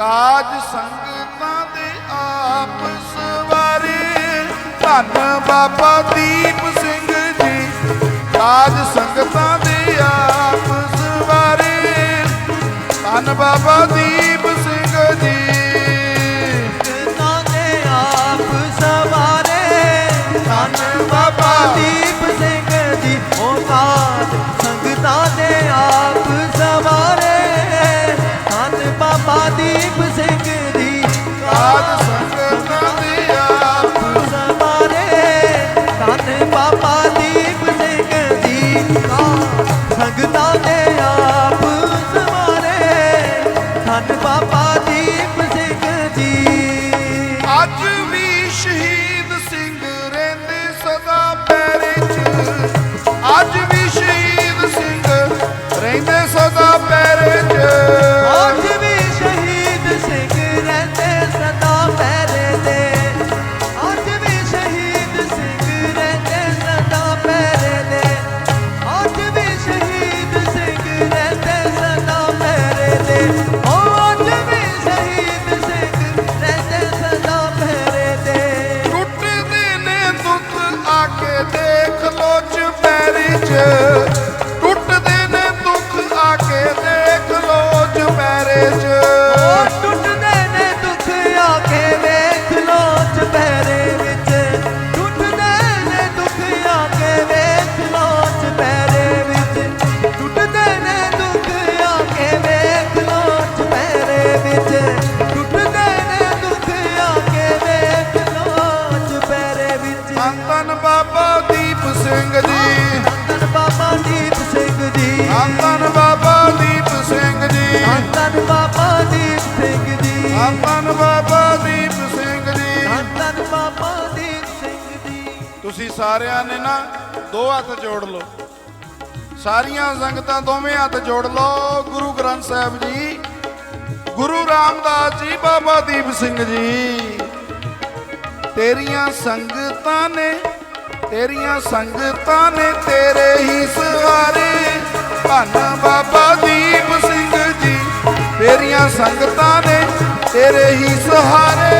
ਕਾਜ ਸੰਗਤਾਂ ਦੇ ਆਪ ਸਵਾਰੇ। ਧੰਨ ਬਾਬਾ ਦੀਪ ਸਿੰਘ ਜੀ, ਕਾਜ ਸੰਗਤਾਂ ਦੇ ਆਪ ਸਵਾਰੇ। ਧੰਨ ਬਾਬਾ ਦੀਪ Yeah. ਤੁਸੀਂ ਸਾਰਿਆਂ ਨੇ ਨਾ ਦੋ ਹੱਥ ਜੋੜ ਲਓ। ਸਾਰੀਆਂ ਸੰਗਤਾਂ ਦੋਵੇਂ ਹੱਥ ਜੋੜ ਲਓ, ਗੁਰੂ ਗ੍ਰੰਥ ਸਾਹਿਬ ਜੀ। ਗੁਰੂ ਰਾਮਦਾਸ ਜੀ, ਬਾਬਾ ਦੀਪ ਸਿੰਘ ਜੀ। ਤੇਰੀਆਂ ਸੰਗਤਾਂ ਨੇ, ਤੇਰੀਆਂ ਸੰਗਤਾਂ ਨੇ ਤੇਰੇ ਹੀ ਸਵਾਰੇ। ਧੰਨ ਬਾਬਾ ਦੀਪ ਸਿੰਘ ਜੀ, ਤੇਰੀਆਂ ਸੰਗਤਾਂ ਨੇ ਤੇਰੇ ਹੀ ਸਹਾਰੇ।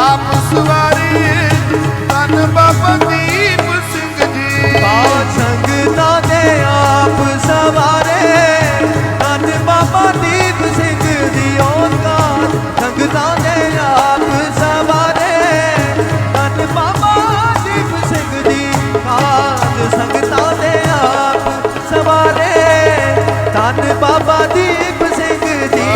ਆਪ ਸਵਾਰੀ ਤਨ ਬਾਬਾ ਦੀਪ ਸਿੰਘ ਜੀ। ਦੇ ਆਪ ਸਵਾਰੇ ਤਨ ਦੀਪ ਸਿੰਘ ਦੀ ਔਕਾਤ। ਸੰਗਤਾ ਦੇ ਆਪ ਸਵਾਰੇ ਤਨ ਦੀ ਔਕਾਤ। ਸੰਗਤਾ ਦੇ ਆਪ ਸਵਾਰੇ ਤਨ ਦੀਪ ਸਿੰਘ ਦੀ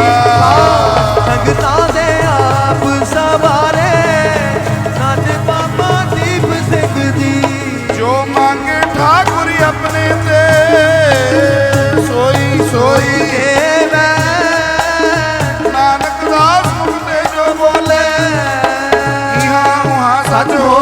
No.